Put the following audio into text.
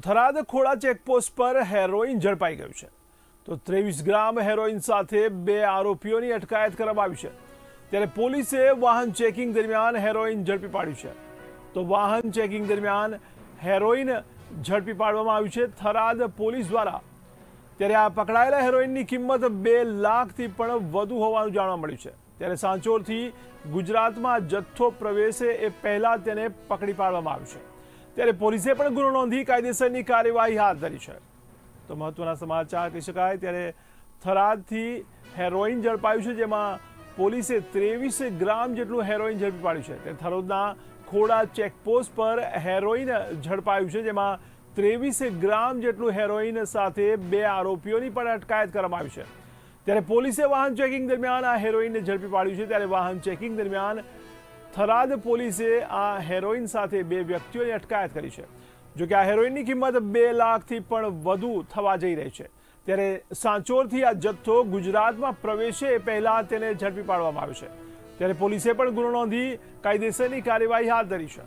Tharad Khoda checkpost પર heroin ઝડપાઈ ગયું છે. તો ત્રેવીસ ગ્રામ હેરોઇન સાથે બે આરોપીઓની અટકાયત કરવામાં આવી છે. ત્યારે પોલીસે વાહન ચેકિંગ દરમિયાન હેરોઇન ઝડપી પાડ્યું છે. તો વાહન ચેકિંગ દરમિયાન હેરોઇન ઝડપી પાડવામાં આવ્યું છે થરાદ પોલીસ દ્વારા. ત્યારે આ પકડાયેલા હેરોઇનની કિંમત બે લાખથી પણ વધુ હોવાનું જાણવા મળ્યું છે. ત્યારે સાંચોરથી ગુજરાતમાં જથ્થો પ્રવેશે એ પહેલા તેને પકડી પાડવામાં આવ્યું છે. ત્યારે પોલીસે પણ ગુનો નોંધી કાયદેસરની કાર્યવાહી હાથ ધરી છે. તો મહત્વના સમાચાર કહી શકાય, ત્યારે થરાદથી હેરોઇન ઝડપાયું છે, જેમાં પોલીસે ત્રેવીસ ગ્રામ જેટલું હેરોઇન ઝડપી પાડ્યું છે. તે થરોદના ખોડા ચેકપોસ્ટ પર હેરોઇન ઝડપાયું છે, જેમાં ત્રેવીસ ગ્રામ જેટલું હેરોઇન સાથે બે આરોપીઓની પણ અટકાયત કરવામાં આવી છે. ત્યારે પોલીસે વાહન ચેકિંગ દરમિયાન આ હેરોઇનને ઝડપી પાડ્યું છે, ત્યારે વાહન ચેકિંગ દરમિયાન થરાદ પોલીસે આ હેરોઇન સાથે બે વ્યક્તિઓની અટકાયત કરી છે. જોકે આ હેરોઇનની કિંમત બે લાખથી પણ વધુ થવા જઈ રહી છે. ત્યારે સાંચોરથી આ જથ્થો ગુજરાતમાં પ્રવેશે એ પહેલા તેને ઝડપી પાડવામાં આવ્યો છે. ત્યારે પોલીસે પણ ગુનો નોંધી કાયદેસરની કાર્યવાહી હાથ ધરી છે.